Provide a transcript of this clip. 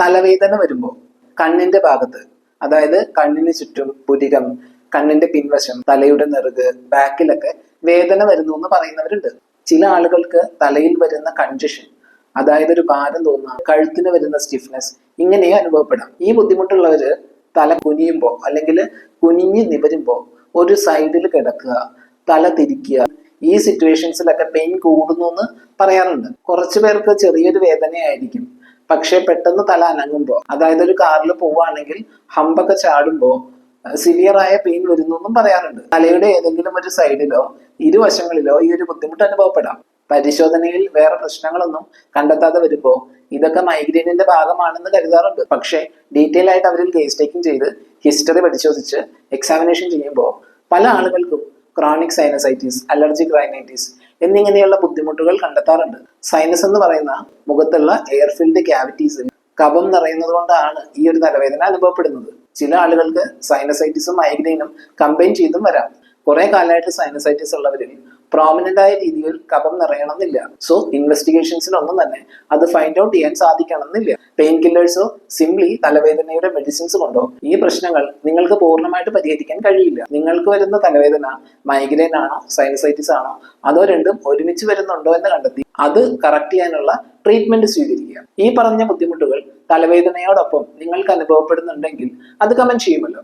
തലവേദന വരുമ്പോൾ കണ്ണിന്റെ ഭാഗത്ത് അതായത് കണ്ണിന് ചുറ്റും പുരികം കണ്ണിന്റെ പിൻവശം തലയുടെ നെറുക് ബാക്കിലൊക്കെ വേദന വരുന്നു എന്ന് പറയുന്നവരുണ്ട്. ചില ആളുകൾക്ക് തലയിൽ വരുന്ന കൺജഷൻ അതായത് ഒരു ഭാരം തോന്നുക കഴുത്തിന് വരുന്ന സ്റ്റിഫ്നെസ് ഇങ്ങനെ അനുഭവപ്പെടാം. ഈ ബുദ്ധിമുട്ടുള്ളവര് തല കുനിയുമ്പോൾ അല്ലെങ്കിൽ കുനിഞ്ഞ് നിവരുമ്പോൾ ഒരു സൈഡിൽ കിടക്കുക തല തിരിക്കുക ഈ സിറ്റുവേഷൻസിലൊക്കെ പെയിൻ കൂടുന്നു എന്ന് പറയാറുണ്ട്. കുറച്ചു പേർക്ക് ചെറിയൊരു വേദനയായിരിക്കും. പക്ഷെ പെട്ടെന്ന് തല അനങ്ങുമ്പോൾ അതായത് ഒരു കാറിൽ പോവുകയാണെങ്കിൽ ഹമ്പൊക്കെ ചാടുമ്പോൾ സിവിയർ ആയ പെയിൻ വരുന്നു എന്നും പറയാറുണ്ട്. തലയുടെ ഏതെങ്കിലും ഒരു സൈഡിലോ ഇരുവശങ്ങളിലോ ഈ ഒരു ബുദ്ധിമുട്ട് അനുഭവപ്പെടാം. പരിശോധനയിൽ വേറെ പ്രശ്നങ്ങളൊന്നും കണ്ടെത്താതെ വരുമ്പോൾ ഇതൊക്കെ മൈഗ്രെയിനിന്റെ ഭാഗമാണെന്ന് കരുതാറുണ്ട്. പക്ഷേ ഡീറ്റെയിൽ ആയിട്ട് അവരിൽ കേസ് ടേക്കിംഗ് ചെയ്ത് ഹിസ്റ്ററി പരിശോധിച്ച് എക്സാമിനേഷൻ ചെയ്യുമ്പോൾ പല ആളുകൾക്കും ക്രോണിക് സൈനസൈറ്റിസ് അലർജിക് റൈനൈറ്റിസ് എന്നിങ്ങനെയുള്ള ബുദ്ധിമുട്ടുകൾ കണ്ടെത്താറുണ്ട്. സൈനസ് എന്ന് പറയുന്ന മുഖത്തുള്ള എയർ ഫിൽഡ് ക്യാവിറ്റീസിൽ കഫം നിറയുന്നത് കൊണ്ടാണ് ഈ ഒരു തലവേദന അനുഭവപ്പെടുന്നത്. ചില ആളുകൾക്ക് സൈനസൈറ്റിസും മൈഗ്രെയിനും കമ്പൈൻ ചെയ്തും വരാം. കുറെ കാലമായിട്ട് സൈനസൈറ്റിസ് ഉള്ളവരിൽ പ്രോമിനന്റ് ആയ രീതിയിൽ കഫം നിറയണമെന്നില്ല. സോ ഇൻവെസ്റ്റിഗേഷൻസിനൊന്നും തന്നെ അത് ഫൈൻഡ് ഔട്ട് ചെയ്യാൻ സാധിക്കണമെന്നില്ല. പെയിൻ കില്ലേഴ്സോ സിംപ്ലി തലവേദനയുടെ മെഡിസിൻസ് കൊണ്ടോ ഈ പ്രശ്നങ്ങൾ നിങ്ങൾക്ക് പൂർണമായിട്ട് പരിഹരിക്കാൻ കഴിയില്ല. നിങ്ങൾക്ക് വരുന്ന തലവേദന മൈഗ്രെയിൻ ആണോ സൈനസൈറ്റിസ് ആണോ അതോ രണ്ടും ഒരുമിച്ച് വരുന്നുണ്ടോ എന്ന് കണ്ടെത്തി അത് കറക്റ്റ് ചെയ്യാനുള്ള ട്രീറ്റ്മെന്റ് സ്വീകരിക്കുക. ഈ പറഞ്ഞ ബുദ്ധിമുട്ടുകൾ തലവേദനയോടൊപ്പം നിങ്ങൾക്ക് അനുഭവപ്പെടുന്നുണ്ടെങ്കിൽ അത് കമന്റ് ചെയ്യുമല്ലോ.